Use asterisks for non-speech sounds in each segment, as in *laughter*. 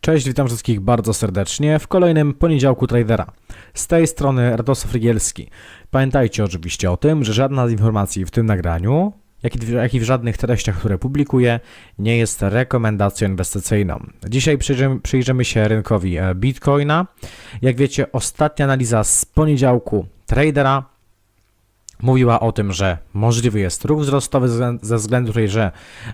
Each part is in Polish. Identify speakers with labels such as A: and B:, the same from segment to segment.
A: Cześć, witam wszystkich bardzo serdecznie w kolejnym poniedziałku tradera. Z tej strony Radosław Rygielski. Pamiętajcie oczywiście o tym, że żadna z informacji w tym nagraniu, jak i, w, żadnych treściach, które publikuję, nie jest rekomendacją inwestycyjną. Dzisiaj przyjrzymy, przyjrzymy się rynkowi e, Bitcoina. Jak wiecie, ostatnia analiza z poniedziałku tradera mówiła o tym, że możliwy jest ruch wzrostowy ze- względu tutaj, że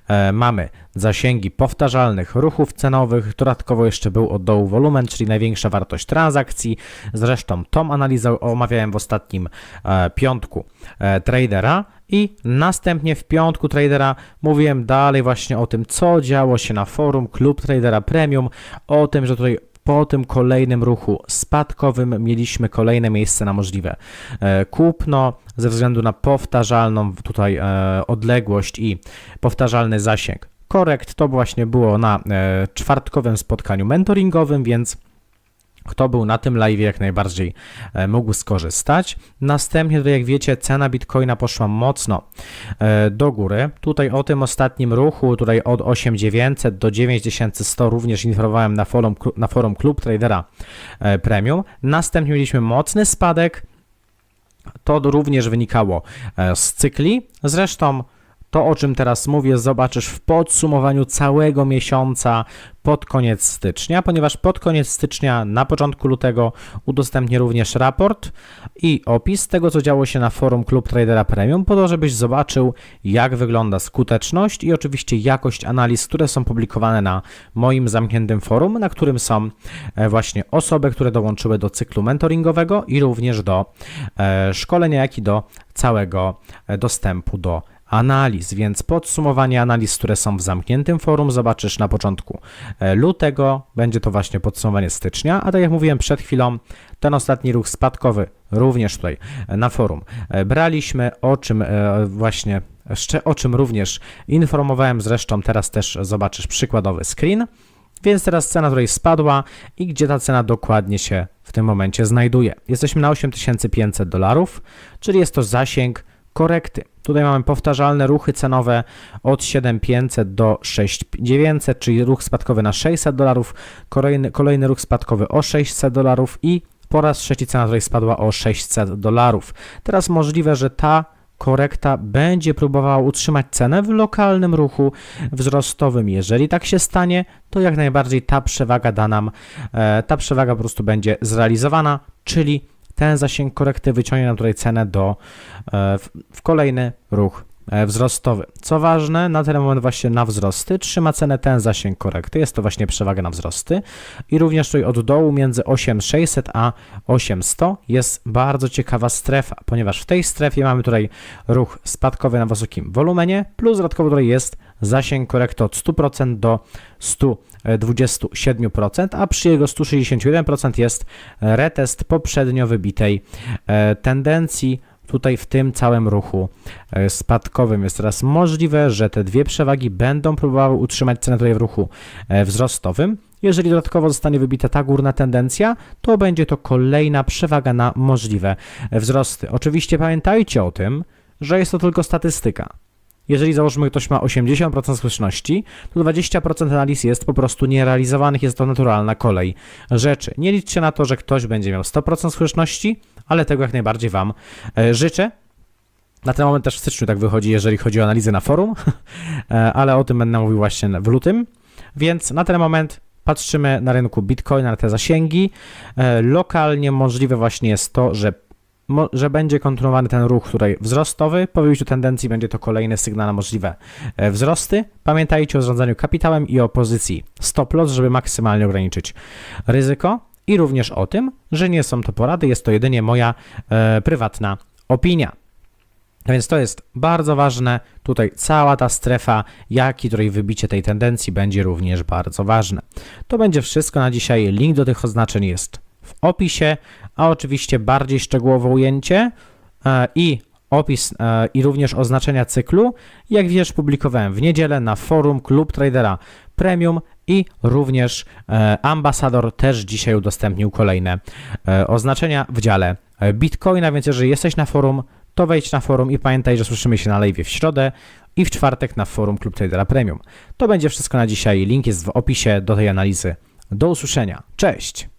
A: e, mamy zasięgi powtarzalnych ruchów cenowych, dodatkowo jeszcze był od dołu wolumen, czyli największa wartość transakcji. Zresztą tą analizę omawiałem w ostatnim e, piątku e, tradera. I następnie w piątku tradera mówiłem dalej właśnie o tym, co działo się na forum Klub Tradera Premium, o tym, że tutaj po tym kolejnym ruchu spadkowym mieliśmy kolejne miejsce na możliwe e, kupno ze względu na powtarzalną tutaj e, odległość i powtarzalny zasięg. Korekt to właśnie było na e, czwartkowym spotkaniu mentoringowym, więc kto był na tym live jak najbardziej e, mógł skorzystać. Następnie, jak wiecie, cena Bitcoina poszła mocno e, do góry. Tutaj o tym ostatnim ruchu, tutaj od 8900 do 9100 również informowałem na forum, na forum Klub Tradera e, Premium. Następnie mieliśmy mocny spadek. To również wynikało z cykli. Zresztą to, o czym teraz mówię, zobaczysz w podsumowaniu całego miesiąca pod koniec stycznia, ponieważ pod koniec stycznia, na początku lutego udostępnię również raport i opis tego, co działo się na forum Klub Tradera Premium, po to, żebyś zobaczył, jak wygląda skuteczność i oczywiście jakość analiz, które są publikowane na moim zamkniętym forum, na którym są e, właśnie osoby, które dołączyły do cyklu mentoringowego i również do e, szkolenia, jak i do całego e, dostępu do analiz, więc podsumowanie analiz, które są w zamkniętym forum, zobaczysz na początku e, lutego, będzie to właśnie podsumowanie stycznia, a tak jak mówiłem przed chwilą, ten ostatni ruch spadkowy również tutaj e, na forum. E, braliśmy, o czym właśnie, o czym również informowałem, zresztą teraz też zobaczysz przykładowy screen, więc teraz cena tutaj spadła i gdzie ta cena dokładnie się w tym momencie znajduje. Jesteśmy na 8500 dolarów, czyli jest to zasięg korekty. Tutaj mamy powtarzalne ruchy cenowe od 7500 do 6900, czyli ruch spadkowy na 600 dolarów, kolejny, kolejny ruch spadkowy o 600 dolarów i po raz trzeci cena tutaj spadła o 600 dolarów. Teraz możliwe, że ta korekta będzie próbowała utrzymać cenę w lokalnym ruchu wzrostowym. Jeżeli tak się stanie, to jak najbardziej ta przewaga da nam, e, ta przewaga po prostu będzie zrealizowana, czyli ten zasięg korekty wyciągnie nam tutaj cenę do, e, w, kolejny ruch e, wzrostowy. Co ważne, na ten moment właśnie na wzrosty trzyma cenę ten zasięg korekty, jest to właśnie przewaga na wzrosty i również tutaj od dołu między 8600 a 8100 jest bardzo ciekawa strefa, ponieważ w tej strefie mamy tutaj ruch spadkowy na wysokim wolumenie, plus dodatkowo tutaj jest zasięg korekty od 100% do 127%, a przy jego 161% jest retest poprzednio wybitej e, tendencji tutaj w tym całym ruchu e, spadkowym. Jest teraz możliwe, że te dwie przewagi będą próbowały utrzymać cenę tutaj w ruchu e, wzrostowym. Jeżeli dodatkowo zostanie wybita ta górna tendencja, to będzie to kolejna przewaga na możliwe wzrosty. Oczywiście pamiętajcie o tym, że jest to tylko statystyka. Jeżeli założymy, ktoś ma 80% skuteczności, to 20% analiz jest po prostu nierealizowanych, jest to naturalna kolej rzeczy. Nie liczcie na to, że ktoś będzie miał 100% skuteczności, ale tego jak najbardziej Wam e, życzę. Na ten moment też w styczniu tak wychodzi, jeżeli chodzi o analizę na forum, *laughs* e, ale o tym będę mówił właśnie w lutym. Więc na ten moment patrzymy na rynku Bitcoina, na te zasięgi. E, Lokalnie możliwe właśnie jest to, że że będzie kontynuowany ten ruch tutaj wzrostowy. Po wyjściu tendencji będzie to kolejny sygnał na możliwe e, wzrosty. Pamiętajcie o zarządzaniu kapitałem i o pozycji stop loss, żeby maksymalnie ograniczyć ryzyko i również o tym, że nie są to porady, jest to jedynie moja e, prywatna opinia. A Więc to jest bardzo ważne. Tutaj cała ta strefa, jak i tutaj wybicie tej tendencji będzie również bardzo ważne. To będzie wszystko na dzisiaj. Link do tych oznaczeń jest w opisie, a oczywiście bardziej szczegółowe ujęcie e, i opis e, i również oznaczenia cyklu, jak wiesz, publikowałem w niedzielę na forum Klub Tradera Premium i również e, ambasador też dzisiaj udostępnił kolejne oznaczenia w dziale Bitcoina, więc jeżeli jesteś na forum, to wejdź na forum i pamiętaj, że słyszymy się na live w środę i w czwartek na forum Klub Tradera Premium. To będzie wszystko na dzisiaj. Link jest w opisie do tej analizy. Do usłyszenia. Cześć!